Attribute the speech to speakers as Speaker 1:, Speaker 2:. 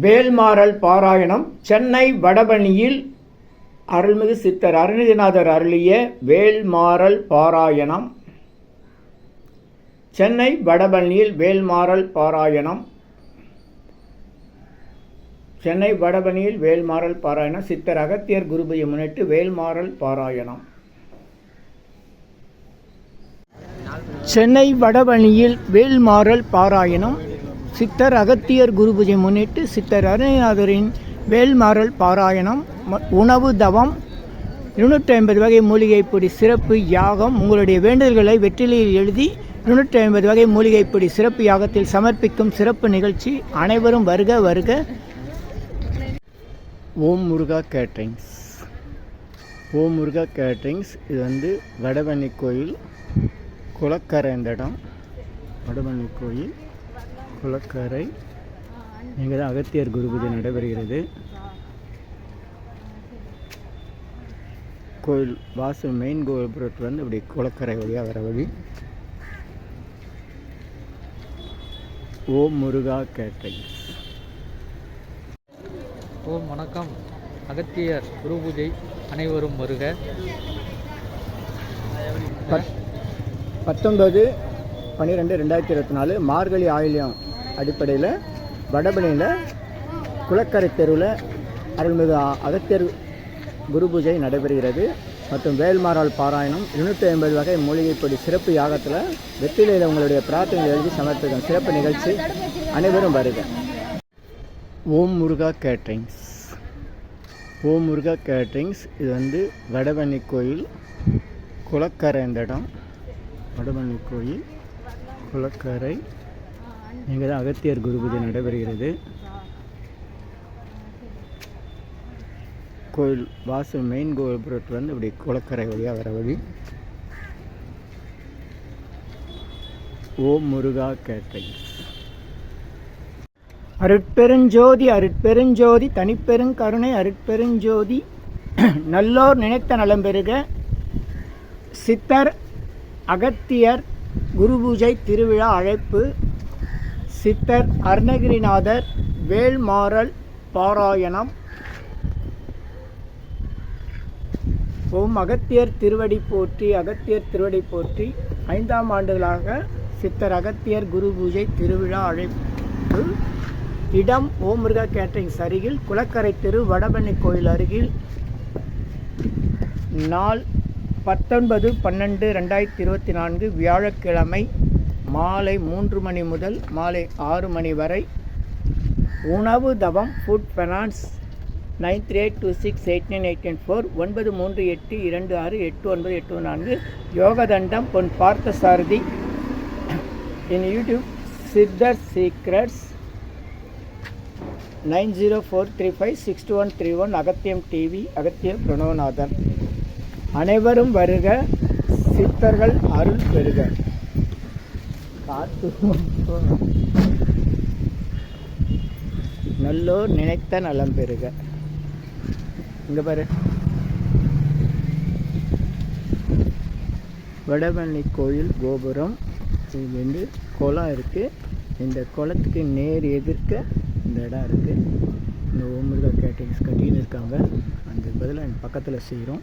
Speaker 1: வேல்மாறல் பாராயணம் சென்னை வடபணியில் அருள்மிகு சித்தர் அருணகிரிநாதர் அருளிய வேல்மாறல் பாராயணம். சென்னை வடபணியில் வேல்மாறல் பாராயணம். சென்னை வடபணியில் வேல்மாறல் பாராயணம். சித்தர் அகத்தியர் குருபையை முன்னிட்டு வேல்மாறல் பாராயணம். சென்னை வடபணியில் வேல்மாறல் பாராயணம். சித்தர் அகத்தியர் குருபூஜை முன்னிட்டு சித்தர் அருணநாதரின் வேல்மாறல் பாராயணம் உணவு தவம் இருநூற்றி ஐம்பது வகை மூலிகைப்பொடி சிறப்பு யாகம் உங்களுடைய வேண்டுதல்களை வெற்றிலையில் எழுதி இருநூற்றி ஐம்பது வகை மூலிகைப்பொடி சிறப்பு யாகத்தில் சமர்ப்பிக்கும் சிறப்பு நிகழ்ச்சி அனைவரும் வருக வருக. ஓம் முருகா கேட்ரிங்ஸ் ஓம் முருகா கேட்ரிங்ஸ் இது வந்து வடபழனி கோயில் குளக்கரை இந்த இடம் வடபழனி கோயில். குளக்கரை. இங்கே தான் அகத்தியர் குருபூஜை நடைபெறுகிறது. கோயில் வாசல் மெயின் கோபுரத்தில் வந்து இப்படி குளக்கரை வழியாக வர வழி. ஓம் முருகா கேட்ரிங்ஸ்
Speaker 2: ஓம் வணக்கம். அகத்தியர் குரு பூஜை அனைவரும் வருக.
Speaker 1: பத் பத்தொன்பது பன்னிரெண்டு ரெண்டாயிரத்தி இருபத்தி நாலு மார்கழி ஆயில்யம். அடிப்படையில் வடபனியில் குளக்கரை தெருவில் அருள்மிகு அ- அகத்தியர் குரு பூஜை நடைபெறுகிறது. மற்றும் வேல்மாரால் பாராயணம் இருநூற்றி ஐம்பது வகை மூலிகைப்பொடி சிறப்பு யாகத்தில் வெற்றிலையில் உங்களுடைய பிரார்த்தனை எழுதி சமர்ப்பிக்கும் சிறப்பு நிகழ்ச்சி அனைவரும் வருக. ஓம் முருகா கேட்ரிங்ஸ் ஓம் முருகா கேட்ரிங்ஸ் இது வந்து வடபழனி கோயில் குளக்கரை இந்த இடம். வடபழனி கோயில் குளக்கரை இங்கே தான் அகத்தியர் குரு பூஜை நடைபெறுகிறது. கோயில் வாசல் மெயின் கோபுரத்தில் வந்து இப்படி குளக்கரை வழியாக வர வழி. ஓம் முருகா கேட்ரிங்ஸ் அருட்பெருஞ்சோதி அருட்பெருஞ்சோதி தனிப்பெருங்கருணை அருட்பெருஞ்சோதி. நல்லோர் நினைத்த நலம் பெருக. சித்தர் அகத்தியர் குரு பூஜை திருவிழா அழைப்பு. சித்தர் அருணகிரிநாதர் வேல்மாறல் பாராயணம். ஓம் அகத்தியர் திருவடி போற்றி அகத்தியர் திருவடி போற்றி. ஐந்தாம் ஆண்டுகளாக சித்தர் அகத்தியர் குரு பூஜை திருவிழா அழைப்பு. இடம் ஓம் முருகா கேட்டரிங்ஸ் அருகில் குளக்கரை தெரு வடபண்ணி கோயில் அருகில். நாள் பத்தொன்பது பன்னெண்டு ரெண்டாயிரத்தி இருபத்தி நான்கு வியாழக்கிழமை. மாலை மூன்று மணி முதல் மாலை ஆறு மணி வரை. உணவு தவம் food finance nine three eight two six eight nine eight nine four ஒன்பது மூன்று எட்டு இரண்டு ஆறு எட்டு ஒன்பது எட்டு நான்கு. யோகதண்டம் பொன் பார்த்த சாரதி என் YouTube Siddhar secrets nine zero four three five six two one three one Agathiyam TV Agathiyam Pranavanathan. அனைவரும் வருக சித்தர்கள் அருள் பெறுக. காத்து நல்லோர் நினைத்த நலம் பெறுக. இங்க பாரு. வடபழனி கோயில் கோபுரம். இது வந்து குளம் இருக்குது இந்த குளத்துக்கு நேர் எதிர்க்க இந்த இடம் இருக்குது இந்த ஓமுருகா கேட்டரிங்ஸ் கட்டின்னு இருக்காங்க. அந்த பதில் பக்கத்தில் செய்கிறோம்